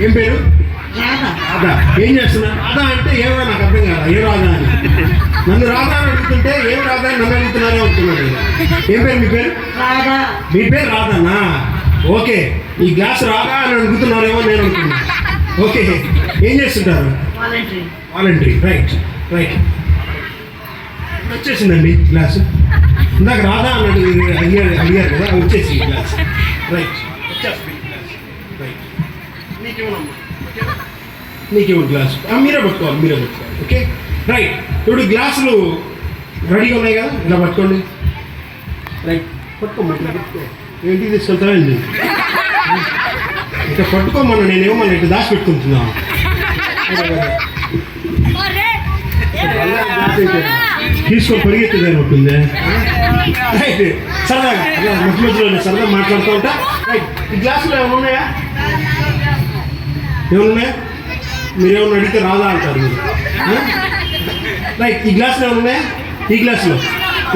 ఏం పేరు? రాధా. ఏం చేస్తున్నా? రాధా అంటే ఏమో నాకు అర్థం కాదా? ఏ రాధా అని? నన్ను రాధా అని అడుగుతుంటే ఏం రాధా అని నన్ను అడుగుతున్నారో నేను. ఏం పేరు మీ పేరు? రాధా. మీ పేరు రాధనా? ఓకే. ఈ గ్లాస్ రాధా అని అడుగుతున్నారేమో నేను అనుకున్నా. ఓకే. ఏం చేస్తుంటారు? వాలంటరీ. రైట్. రైట్. వచ్చేసిందండి గ్లాస్. ఇందాక రాధా అన్నట్టు అడిగారు అడిగారు కదా వచ్చేసి గ్లాస్. రైట్. వచ్చేస్తుంది. నీకేమన్నా నీకేమో గ్లాస్? ఆ, మీరే పట్టుకోవాలి మీరే పట్టుకోవాలి ఓకే? రైట్ ఇప్పుడు గ్లాసులు రెడీగా ఉన్నాయి కదా ఇలా పట్టుకోండి. రైట్ పట్టుకోమ్మా పట్టుకో. ఏంటి తీసుకెళ్తానండి ఇట్లా పట్టుకోమన్నా నేనేమన్నా ఇట్లా దాచి పెట్టుకుంటున్నా తీసుకో పరిగెత్తేదని ఉంటుంది రైట్ సరదాగా మధ్య మధ్యలో సరదా మాట్లాడుతూ ఉంటా. రైట్ ఈ గ్లాసులు ఏమైనా ఉన్నాయా? ఏమైనా మీరు మీరేమన్నా అడిగితే రాదా అంటారు మీరు? లైక్ రైట్ ఈ గ్లాసులో ఏమైనా ఈ గ్లాసులో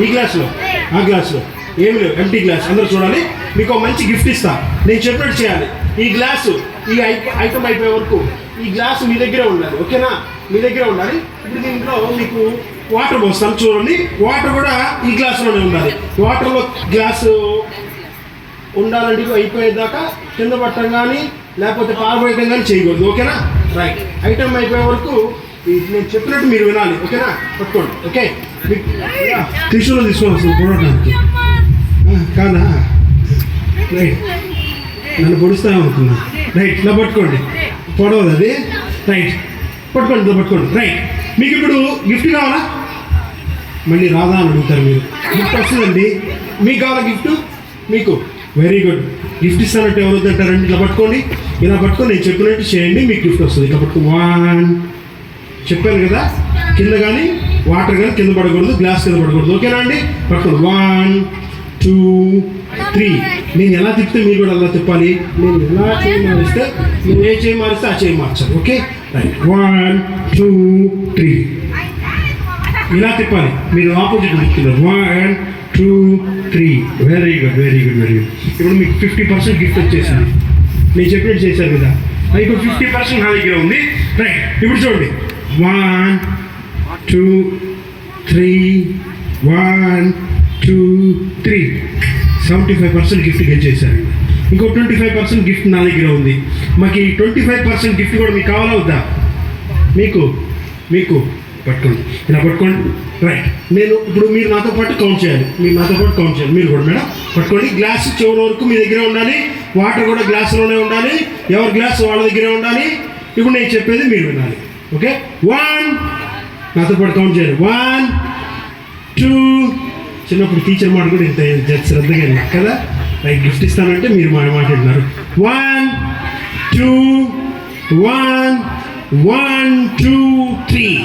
ఈ గ్లాసులో ఆ గ్లాసులో ఏమి లేవు. ఎంటీ గ్లాస్ అందరూ చూడాలి. మీకు ఒక మంచి గిఫ్ట్ ఇస్తా. నేను చెప్పినట్టు చేయాలి. ఈ గ్లాసు ఈ ఐ- ఐటమ్ అయిపోయే వరకు ఈ గ్లాసు మీ దగ్గరే ఉండాలి. ఓకేనా? మీ దగ్గరే ఉండాలి. ఇప్పుడు దీంట్లో మీకు వాటర్ పోస్తాను చూడండి. వాటర్ కూడా ఈ గ్లాసులోనే ఉండాలి. వాటర్లో గ్లాసు ఉండాలంటే అయిపోయేదాకా కింద పట్టడం కానీ లేకపోతే పారబోయటం కానీ చేయకూడదు ఓకేనా? రైట్ ఐటమ్ అయిపోయే వరకు నేను చెప్పినట్టు మీరు వినాలి ఓకేనా? పట్టుకోండి ఓకే? మీకు త్రిశూలం తీసుకొని కాదా? రైట్ నన్ను పొడుస్తామనుకున్నా రైట్ ఇలా పట్టుకోండి. పొడవదు అది. రైట్ పట్టుకోండి ఇలా పట్టుకోండి. రైట్ మీకు ఇప్పుడు గిఫ్ట్ కావాలా? మళ్ళీ రాదా అని అడుగుతారు మీరు. గిఫ్ట్ వస్తుందండి. మీకు కావాలా గిఫ్ట్ మీకు. వెరీ గుడ్ గిఫ్ట్ ఇస్తానంటే ఎవరు వద్దంటారండి ఇట్లా పట్టుకోండి. ఇలా పట్టుకొని నేను చెప్పినట్టు చేయండి మీకు గిఫ్ట్ వస్తుంది. ఇట్లా పట్టుకో. వన్ చెప్పాను కదా? కింద కానీ వాటర్ కానీ కింద పడకూడదు గ్లాస్ కింద పడకూడదు. ఓకేనా అండి? పట్టుకోండి. వన్ టూ త్రీ నేను ఎలా తిప్పితే మీరు కూడా అలా తిప్పాలి? నేను ఎలా చేయి మారిస్తే నేను ఏ చేయి మారిస్తే ఆ చేయి మార్చాలి. Okay right one two three ఇలా తిప్పాలి. మీరు opposite తిప్పుతున్నారు one two three very good very good very good ఇప్పుడు మీకు ఫిఫ్టీ పర్సెంట్ గిఫ్ట్ వచ్చేసింది. నేను చెప్పినట్టు చేశారు కదా. అది ఇప్పుడు ఫిఫ్టీ పర్సెంట్ నా దగ్గర ఉంది. రైట్ ఇప్పుడు చూడండి. One two three one two three seventy five percent gift గెలిచేశారు. ఇంకో ట్వంటీ ఫైవ్ పర్సెంట్ గిఫ్ట్ నా దగ్గర ఉంది. మాకు ఈ ట్వంటీ ఫైవ్ పర్సెంట్ గిఫ్ట్ కూడా మీకు కావాలా వద్దా? మీకు మీకు. పట్టుకోండి ఇలా పట్టుకోండి రైట్. నేను ఇప్పుడు మీరు నాతో పాటు కౌంట్ చేయాలి. మీరు నాతో పాటు కౌంట్ చేయాలి. మీరు కూడా మేడం పట్టుకోండి. గ్లాస్ చివరి వరకు మీ దగ్గరే ఉండాలి. వాటర్ కూడా గ్లాసులోనే ఉండాలి. ఎవరి గ్లాస్ వాళ్ళ దగ్గరే ఉండాలి. ఇప్పుడు నేను చెప్పేది మీరు వినాలి. ఓకే వన్ నాతో పాటు కౌంట్ చేయాలి. వన్ టూ చిన్నప్పుడు టీచర్ మాట కూడా ఇంత శ్రద్ధగా విన్నారు కదా? రైట్ గిఫ్ట్ ఇస్తానంటే మీరు మాట మాట్లాడుతున్నారు one two one one two three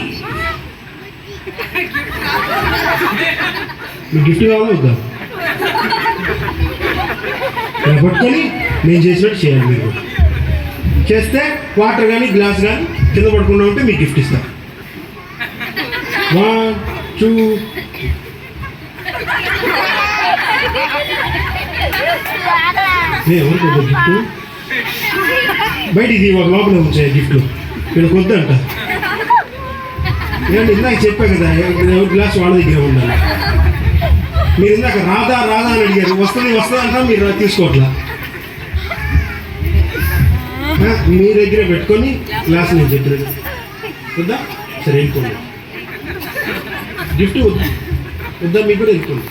gift కావాలి వద్దా పట్టుకొని నేను చేసినట్టు చేయాలి మీరు చేస్తే వాటర్ కానీ గ్లాస్ కానీ కింద పడకుండా ఉంటే మీకు గిఫ్ట్ ఇస్తాను వన్ టూ ఎవరికి గిఫ్ట్? బయటికి ఒక లోపల ఉంచే గిఫ్ట్లు వీళ్ళకి వద్దంట. నేను ఇందాక చెప్పా కదా ఎవరి గ్లాస్ వాళ్ళ దగ్గర ఉండాలి. మీరు ఇందాక రాదా రాదా అని అడిగారు. వస్తుంది వస్తుంది అంటా మీరు తీసుకోవట్లా? మీ దగ్గరే పెట్టుకొని గ్లాస్ నేను చెప్పినది వద్దా? సరే వెళ్ళిపోండి. గిఫ్ట్ వద్దా వద్దా? మీకు కూడా వెళ్ళిపోండి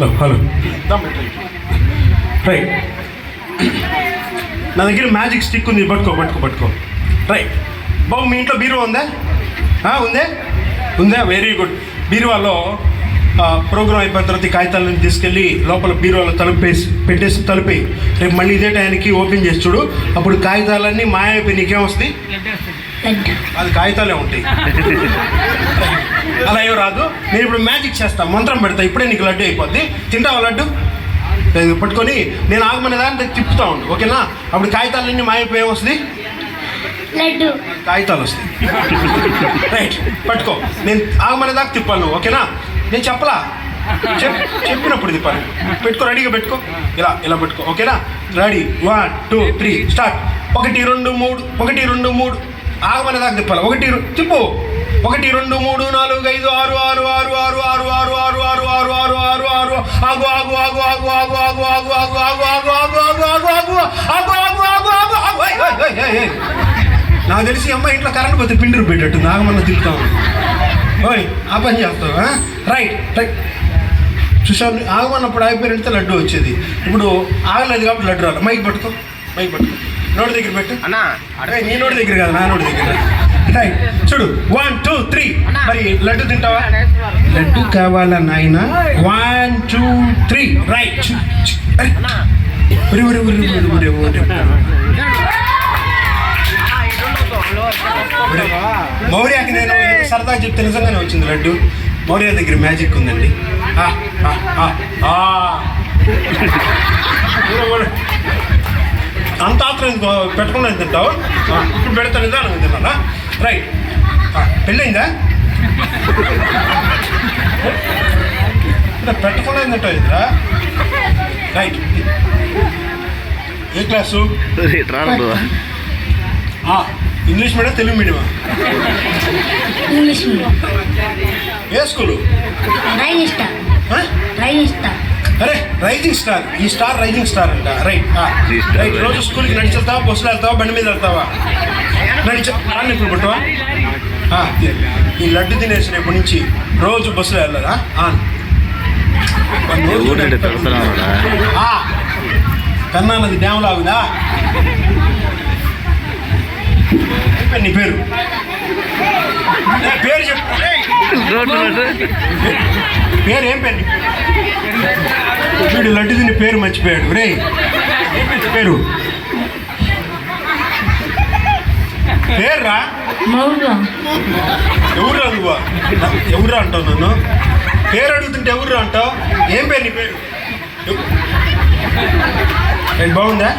హలో హలో. రైట్. నా దగ్గర మ్యాజిక్ స్టిక్ ఉంది పట్టుకో పట్టుకో పట్టుకో. రైట్. బాబు మీ ఇంట్లో బీరువా ఉందా? ఆ, ఉందే? ఉందా? వెరీ గుడ్ బీరువాలో ప్రోగ్రామ్ అయిపోయిన తర్వాత ఈ కాగితాలను తీసుకెళ్ళి లోపల బీరువాలో తలుపేసి పెట్టేసి తలుపి రేపు మళ్ళీ ఇదే టైంకి ఓపెన్ చేసి చూడు. అప్పుడు కాగితాలన్నీ మాయమైపోయి నీకేం వస్తాయి? అది కాగితాలే ఉంటాయి. అలా ఏం రాదు. నేను ఇప్పుడు మ్యాజిక్ చేస్తా. మంత్రం పెడతా. ఇప్పుడే నీకు లడ్డు అయిపోద్ది. తింటావా లడ్డు? ఇది పట్టుకొని నేను ఆగమనే దాన్ని తిప్పుతా ఉండు. ఓకేనా? అప్పుడు కాగితాలన్నీ మాయమైపోయి ఏం వస్తుంది లడ్డు. కాగితాలు వస్తాయి. రైట్ పట్టుకో. నేను ఆగమనే దాకా తిప్పాను ఓకేనా? నేను చెప్పలా? చెప్ చెప్పినప్పుడు తిప్పాలి పెట్టుకో రెడీగా పెట్టుకో. ఇలా ఇలా పెట్టుకో. ఓకేనా? Ready. One two three start. ఒకటి రెండు మూడు. ఒకటి రెండు మూడు. ఆగమనే దాకా తిప్పాలి. ఒకటి తిప్పు. ఒకటి రెండు మూడు నాలుగు ఐదు ఆరు ఆరు ఆరు ఆరు ఆరు ఆరు ఆరు ఆరు ఆరు ఆరు ఆరు ఆరు ఆగు ఆగు ఆగు ఆగు ఆగు ఆగు ఆగు ఆగు ఆగు ఆగు ఆగు ఆగు ఆగు ఆగు ఆగు ఆగు ఆగు ఆగు ఆగు. నాకు తెలిసి అమ్మాయి ఇంట్లో కరెంట్ పోతే పిండి పెట్టట్టు నాగమన్న తిప్పుతాం ఓయ్ ఆ పని చేస్తావా రైట్ రైట్ చూసాను ఆగమన్నప్పుడు ఆగిపోయినట్టు లడ్డు వచ్చేది ఇప్పుడు ఆగలేదు కాబట్టి లడ్డు రాలి మైక్ పట్టుకో మైక్ పట్టుకో నోటి దగ్గర పెట్టు అన్నా అరే నీ నోటి దగ్గర కాదు నా నోటి దగ్గర రైట్ చూడు వన్ టూ త్రీ మరి లడ్డు తింటావా? లడ్డు కావాలా నాయన? వన్ టూ త్రీ రైట్ మౌర్యాకి నేను సరదా చెప్తే నిజంగానే వచ్చింది లడ్డు. మౌర్య దగ్గర మ్యాజిక్ ఉందండి. అంత ఆత్రం ఎందుకు తింటావు? ఇప్పుడు పెడతా నిదానం తిన్నానా? రైట్ ఇలా పెట్టకుండా తింటావు ఇదిరా రైట్ ఏ class? English medium Telugu మీడియమా? English medium. ఏ స్కూలు? స్టార్. స్టార్. అరే రైజింగ్ స్టార్. ఈ స్టార్ రైజింగ్ స్టార్ అంట. రైట్ రైట్ రోజు స్కూల్కి నడిచి వెళ్తావా బస్సులో వెళ్తావా బండి మీద వెళ్తావా? రాని ఇప్పుడు పట్టువా? ఈ లడ్డు తినేసిన ఇప్పటి నుంచి రోజు బస్సులో వెళ్ళదా కన్నా నది డ్యామ్ లాగుదా నీ పేరు. పేరు చెప్పు. రోడ్డు పేరు ఏం పేరు? వీడు లడ్డు తిని పేరు మర్చిపోయాడు. రే పేరు. పేర్రా? ఎవరు నువ్వు? ఎవరు అంటావు నన్ను? పేరు అడుగుతుంటే ఎవరు అంటావు? ఏం పేరు నీ పేరు? బాగుందా?